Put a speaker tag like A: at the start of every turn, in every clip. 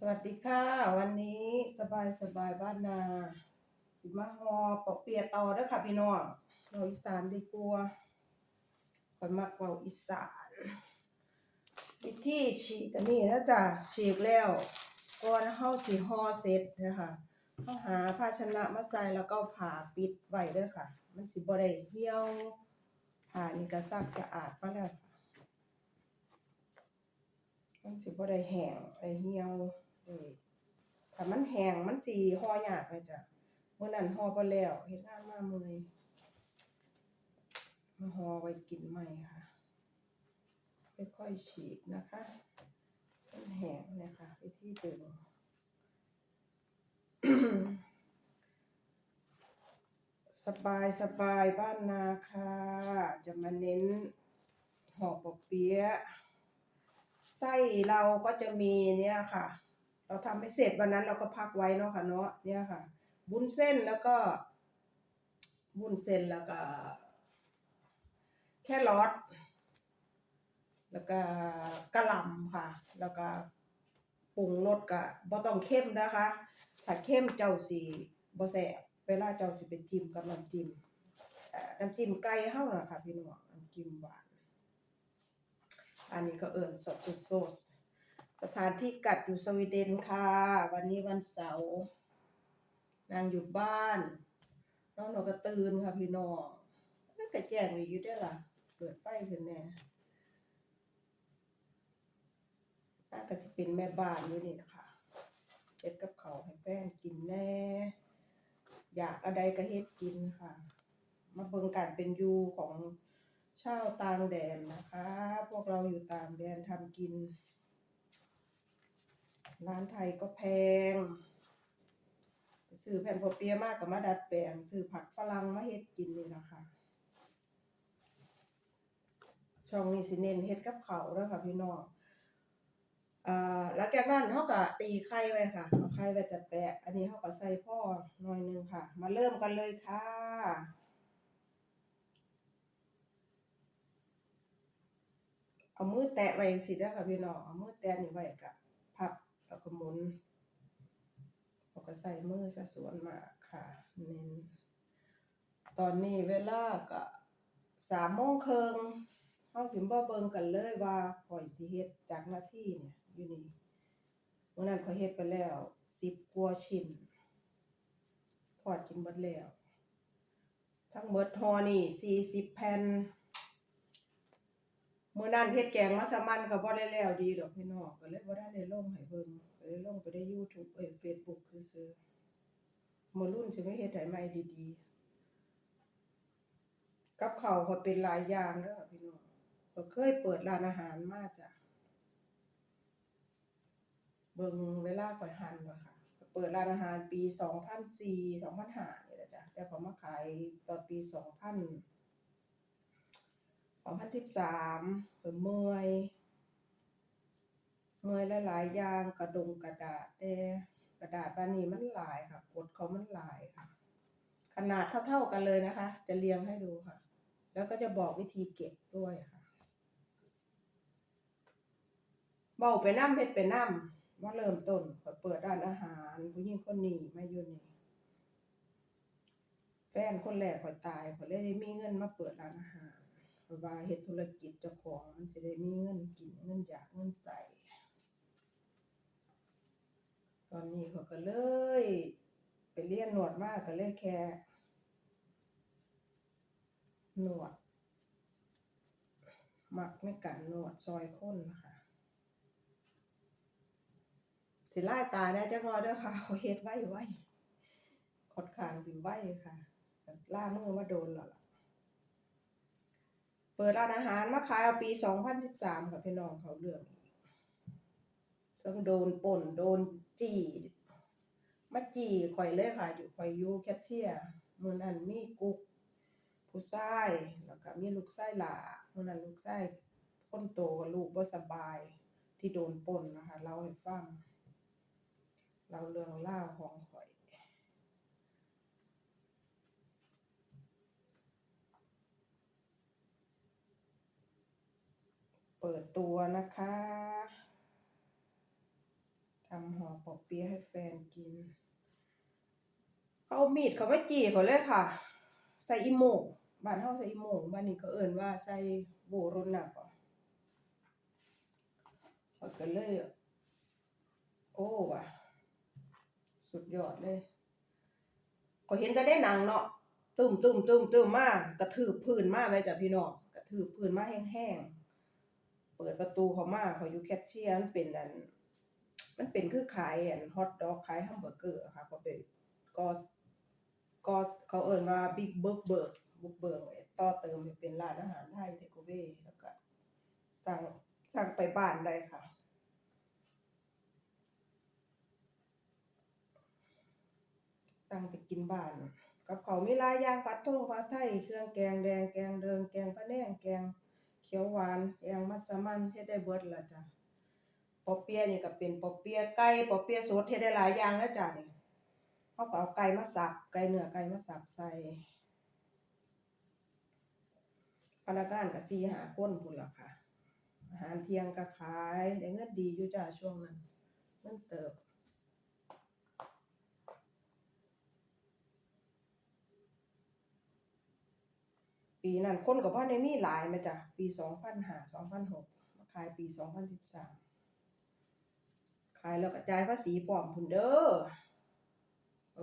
A: สวัสดีค่ะ วันนี้สบายสบายบ้านนา สิมาฮอปอกเปียต่อเด้อค่ะพี่น้องเราอีสานดีกว่าข่อยมักเว้าอีสาน วิธีฉีกันนี้นะจ๊ะฉีกแล้วก่อนเฮาสิห่อเสร็จนะคะเฮาหาภาชนะมาใส่แล้วก็ผ่าปิดไว้เด้อค่ะ มันสิบ่ได้เหี่ยวผ่านี่ก็ซักสะอาดมาแล้วมันสิบ่ได้แห้งไอ้เหี่ยว เอ้ยถ้ามันแห้งมันสิห่อยากเลยจ้ะเมื้อนั้นห่อบ่แล้วเฮ็ดงานมาเมื่อยมาห่อไว้กินใหม่ค่ะค่อยๆฉีกนะคะมันแห้งเนี่ยค่ะวิธีดึงสบายสบายบ้านนาค่ะจะมาเน้นห่อปอเปี๊ยะไส้เราก็จะมีเนี่ยค่ะ เราทำให้เสร็จวันนั้นเราก็พักไว้เนาะค่ะเนาะเนี่ยค่ะวุ้นเส้นแล้วก็วุ้นเส้นแล้วก็ แค่รอทแล้วก็กระหล่ำค่ะ แล้วก็ปรุงรสก็บ่ต้องเข้มนะคะ ถ้าเข้มเจ้าสีบ่แซ่บเวลาเจ้าสิไปจิ้มกับน้ำจิ้มน้ำจิ้มไก่เฮาน่ะค่ะพี่น้องน้ำจิ้มหวาน อันนี้ก็เอิญสดจุดโซส สถานที่กัดอยู่สวีเดนค่ะ วันนี้วันเสาร์นางอยู่บ้าน น้องหนูก็ตื่นค่ะพี่น้องก็แจ้งอยู่ได้อล่ะ เปิดไฟขึ้นแน่น่าก็จะเป็นแม่บ้านอยู่นี่นะคะเฮ็ดกับเขาให้แป้งกินแน่ อยากอะไรก็เฮ็ดกินค่ะ มาเบิ่งการเป็นยูของชาวต่างแดนนะคะ พวกเราอยู่ต่างแดนทำกิน ร้านไทยก็แพงซื้อแผ่นพอเปียมากกับมาดัดแปลงซื้อผักฝรั่งมาเฮ็ดกินนี่แหละค่ะช่องนี้สิเน้นเฮ็ดกับเขาวเด้อค่ะพี่น้องอ่าหลังจากนั้นเฮาก็ตีไข่ไว้ค่ะเอาไข่ไว้แต่แปะ อันนี้เฮาก็ใส่พ่อหน่อยนึงค่ะ มาเริ่มกันเลยค่ะเอามือแตะไว้จังซี่เด้ค่ะพี่น้องเอามือแตะนี่ไว้กับ แล้วก็หมุนแล้วก็ใส่มือซะสวนมากค่ะเน้นตอนนี้เวลาก็สามโมงครึ่งเฮาสิมาเบิ่งกันเลยว่าข้อยสิเฮ็ดจากหน้าที่เนี่ยอยู่นี่มื้อนั้นข้อยเฮ็ดไปแล้ว10กว่าชิ้นทอดกินเบิดแล้ว ทั้งเบิดห่อนี่40แผ่น มื้อนั้นเฮ็ดแกงมัสมั่นก็บ่ได้แล้วดีดอกพี่น้องก็เลยบ่ทันได้ลงให้เบิ่งก็เลยลงไปใน YouTube เอ้ย Facebook ซื่อๆมื้อรุ่นสิมาเฮ็ดให้ใหม่ดีๆ กับข้าวก็เป็นหลายอย่างเด้อพี่น้องก็เคยเปิดร้านอาหารมาจ้ะเบิ่งเวลาข้อยหันว่าค่ะ เปิดร้านอาหารปี 2004 2005นี่แหละจ้ะแต่พอมาขายตอนปี 2000 2013ก็เมื่อยเมื่อยหลายๆอย่างกระดงกระดาษแดกระดาษบานีมันหลายค่ะกดเขามันหลายค่ะ ขนาดเท่าๆกันเลยนะคะ จะเรียงให้ดูค่ะ แล้วก็จะบอกวิธีเก็บด้วยค่ะเบาไปน้ำเฮ็ดไปน้ำมาเริ่มต้นข้อยเปิดร้านอาหารผู้หญิงคนนี้มาอยู่นี่แฟนคนแรกข้อยตายข้อยเลยมีเงินมาเปิดร้านอาหาร เพราะว่าเฮ็ดธุรกิจเจ้าของมันสิได้มีเงินกินเงินอยากเงินใส่ตอนนี้เขาก็เลยไปเรียนหนวดมากก็เลยแค่หนวดมักในการนวดซอยคนนะคะสิไล่ตาแน่จักหน่อเด้อค่ะเขาเฮ็ดไว้ไว้ค่อนข้างสิไว้ค่ะล่ามือมาโดนแล้วล่ะ เปิดร้านอาหารมาขายเอาปี2013ค่ะพี่น้องเขาเรื่องอีกต้องโดนป่นโดนจี้มาจี้ข่อยเลยค่ะ อยู่ข่อยอยู่แคชเชียร์มื้อนั้นมีกุ๊กผู้ชายแล้วก็มีลูกชายหล่ามื่อนั้นลูกชายคนโตกับลูกบ่สบายที่โดนปล้นนะคะเล่าให้ฟังเล่าเรื่องเล่าของข่อย เปิดตัวนะคะทำห่อปอกเปี๊ยะให้แฟนกิน เขาเอามีดเขาไม่จีเขาเลยค่ะ ใส่อีโมงบ้านเฮาใส่อีโมงบ้านนี้เขาเอิ้นว่าใส่โบรนนักอะเขาก็เลย โอ้ว่ะ สุดยอดเลย ก็เห็นแต่ได้หนังเนาะตึมตึมตึมตึมมากกระทืบพื้นมากเลยจ้ะพี่น้องกระทืบพื้นมาแห้งๆ เปิดประตูเขามาเขาอยู่แคชเชียร์มันเป็นอัน มันเป็นคือขายอันฮอทดอกขายแฮมเบอร์เกอร์ค่ะก็ไปก็ก็เขาเอิ้นว่าบิ๊กเบิร์กเบิร์กบุกเบิร์กต่อเติมเป็นร้านอาหารไทยเทคเวแล้วก็สั่งสั่งไปบ้านได้ค่ะสั่งไปกินบ้านกับเขามีลายยางผัดทงผัดไทยเครื่องแกงแดงแกงเดิงแกงพะแนงแกง เขียวหวานแกงมัสมั่นเฮ็ดได้เบิดละจ้ะปอเปี๊ยะนี่ก็เป็นปอเปี๊ยะไก่ปอเปี๊ยะสดเฮ็ดได้หลายอย่างแล้วจ้ะนี่เฮาก็เอาไก่มาสับไก่เนื้อไก่มาสับใส่พนักงานก็4 5คนพุ่นล่ะค่ะ อาหารเที่ยงก็ขายได้เงินดีอยู่จ้ะช่วงนั้นเงินเติบ ปีนั้นคนก็บ่ได้มีหลายม่จ้ะปี2005 2006มาขายปี2013ขายแล้วก็จ่ายภาษีพร้อมพุ่นเด้อ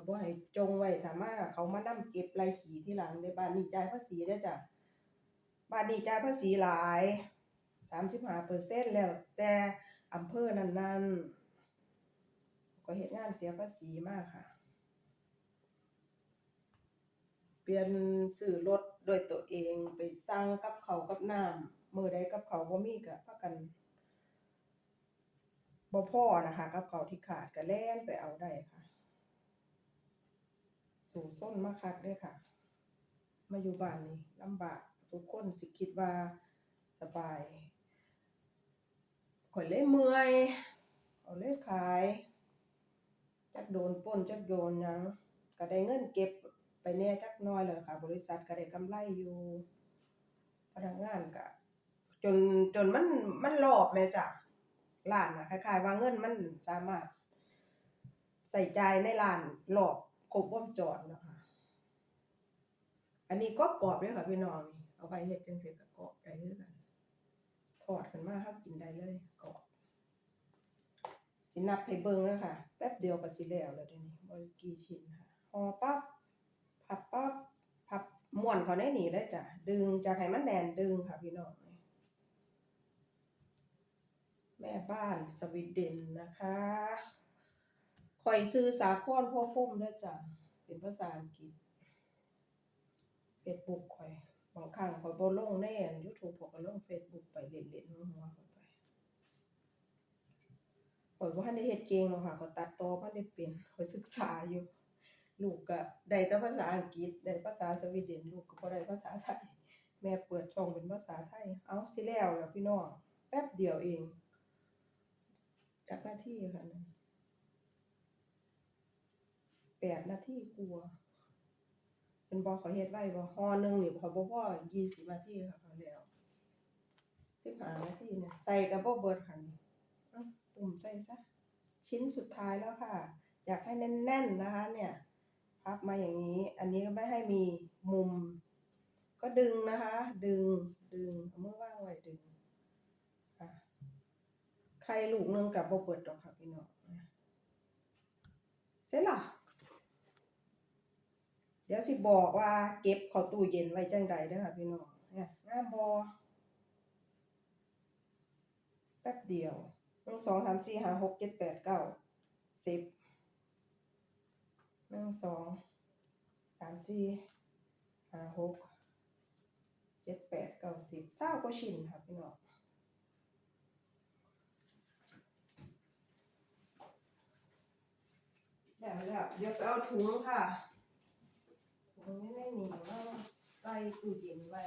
A: บ่ให้จงไว้ถ้ามาเขามานำเก็บไล่ขี่ที่หลังในบ้านนี้จ่ายภาษีเด้จ้ะบ้านนี้จ่ายภาษีหลาย35%แล้ว แต่อำเภอนั้นๆก็เฮ็ดงานเสียภาษีมากค่ะ เปลี่ยนซื้อรถด้วยตัวเองไปสั่งกับเขากับน้ำมือใดกับเขาบ่มีก็พากันบ่พอนะคะกับเขาที่ขาดก็แล่นไปเอาได้ค่ะ สู่ซนมาคักเด้ค่ะ มาอยู่บ้านนี่ลำบากทุกคนสิคิดว่าสบายข่อยเลยเมื่อยเอาเลยขายจักโดนป้นจักโดนยังก็ได้เงินเก็บ ไปแน่จักน้อยแล้วค่ะ บริษัทก็ได้กำไรอยู่พนักงานก็จนจนมันมันรอบแม่จ้ะร้านน่ะคล้ายๆว่าเงินมันสามารถ ใส่ใจในร้านรอบครบวงจรเนาะค่ะอันนี้ก็กรอบเด้อค่ะพี่น้องนี่เอาไปเฮ็ดจังซี่ก็กรอบได้คือกันทอดขึ้นมาเฮากินได้เลยกรอบสินับให้เบิ่งเด้อค่ะ แป๊บเดียวก็สิแล้วแล้วเดี๋ยวนี้บ่กี่ชิ้นค่ะห่อปั๊บ พับปั๊บพับม้วนเข้าในนี่เลยจ้ะ ดึงจากให้มันแน่นดึงค่ะพี่น้องแม่บ้านสวีเดนนะคะข่อยซื้อสาครพ่อพุ่มด้อจ้ะ เป็นภาษาอังกฤษ Facebook ข่อยบางครั้งข่อยบ่ลงในอัน YouTube ข่อยก็ลง Facebook ไปเล่นๆหัวๆเข้าไปข้อยบ่ทันเฮ็ดเก่งหรอกค่ะข้อยตัดต่อบ่ได้เป็นข้อยศึกษาอยู่ ลูกก็ได้แต่ภาษาอังกฤษได้ภาษาสวีเดนลูกก็บ่ได้ภาษาไทย แม่เปิดช่องเป็นภาษาไทย เอ้าสิแล้วแล้วพี่น้องแป๊บเดียวเองจักนาที่ค่ะนั่น8นาทีกว่าเพิ่นบอขอยเฮ็ดไว้บ่ห่อหนึงนี่ขอยบ่พอ20นาทีค่ะข้อแล้ว15นาทีเนี่ยใส่ก็บ่เบิดค่ะตุ่มใส่ซะชิ้นสุดท้ายแล้วค่ะ อยากให้แน่นๆนะคะเนี่ย พับมาอย่างนี้ อันนี้ก็ไม่ให้มีมุม ก็ดึงนะคะ ดึงดึงเอามือว่างไว้ดึงใครลูกหนึงกับโบเปิดดอกค่ะพี่น้องเสร็จละเดี๋ยวสิบอกว่าเก็บเข้าตู้เย็นไว้จังใดเด้อค่ะพี่น้องเนี่ยงาบ่แป๊บเดียวหนึ่งสองสามสี่ห้าหกเจ็ดแปดเก้าสิบ นึ่งสองสามสี่ห้าหกเจ็ดแปดเก้าสิบเศร้ากว่าชิ้นค่ะพี่น้องแล้วแล้วเดี๋ยวไปเอาถุงค่ะถุงไม่ได้หนีว่าใส่ตู้เย็นไว้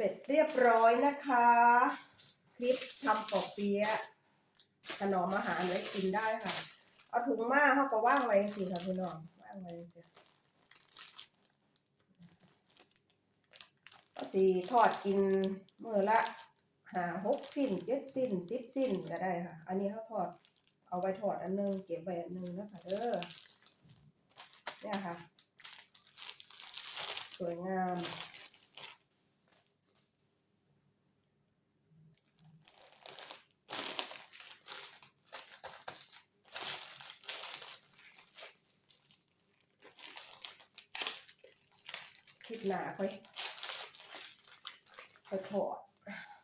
A: เสร็จเรียบร้อยนะคะ คลิปทำปอกเปี๊ยะถนอมอาหารไว้กินได้ค่ะ เอาถุงมาเขาก็ว่างไว้สิค่ะพี่น้องว้ว่างไว้สียก็สีทอดกินมือละหาหกสิ้นเจ็ดสิ้นสิบสิ้นก็ได้ค่ะ อันนี้เขาทอดเอาไว้ทอดอันหนึงเก็บไว้อันหนึงนะคะเด้อเนี่ยค่ะ สวยงาม หนาค่อยค่อยถอด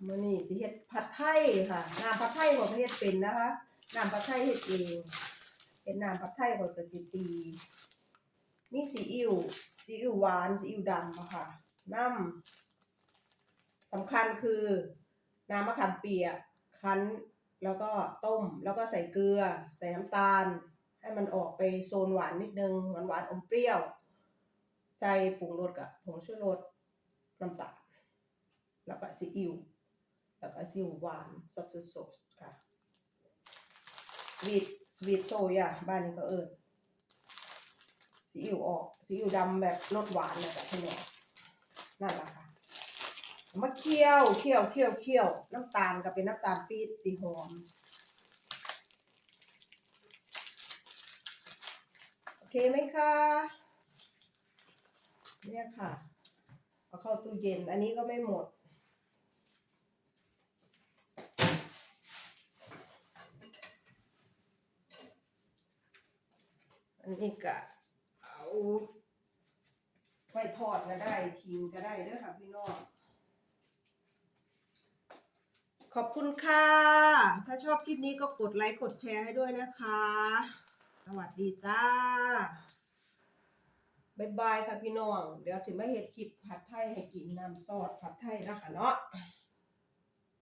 A: มื่อนี้สิเฮ็ดผัดไทยค่ะน้ำผัดไทยของเฮ็ดเป็นนะคะน้ำผัดไทยเฮ็ดเองเฮ็ดน้ำผัดไทยของกะจิตีมีซีอิ๊วซีอิ๊วหวานซีอิ๊วดำค่ะน้ำสำคัญคือน้ำมะขามเปียกคั้นแล้วก็ต้มแล้วก็ใส่เกลือ ใส่น้ำตาล ให้มันออกไปโซนหวานนิดนึงหวานหวานๆอมเปรี้ยว ใส่ปรุงรสกับผงชูรสน้ำตาลแล้วก็ซีอิ๊วแล้วก็ซีอิ๊วหวานซอสซอสค่ะสวีทสวีทโซยาบ้านนี้ก็เอิญซีอิ๊วออกซีอิ๊วดำแบบรสหวานนะจ๊ะพี่น้องนั่นแหละค่ะมาเคี่ยวเคี่ยวเคี่ยวเคี่ยวน้ำตาลก็เป็นน้ำตาลปี๊บสีหอมโอเคไหมคะ เนี่ยค่ะเอาเข้าตู้เย็น อันนี้ก็ไม่หมด อันนี้ก็เอาไว้ทอดก็ได้ชิมก็ได้เด้อค่ะพี่น้องขอบคุณค่ะ ถ้าชอบคลิปนี้ก็กดไลค์ กดแชร์ให้ด้วยนะคะ สวัสดีจ้า บายบายค่ะพี่น้อง เดี๋ยวถึงมาเห็ดคลิปผัดไทยให้กินน้ำซอสผัดไทยนะคะเนาะ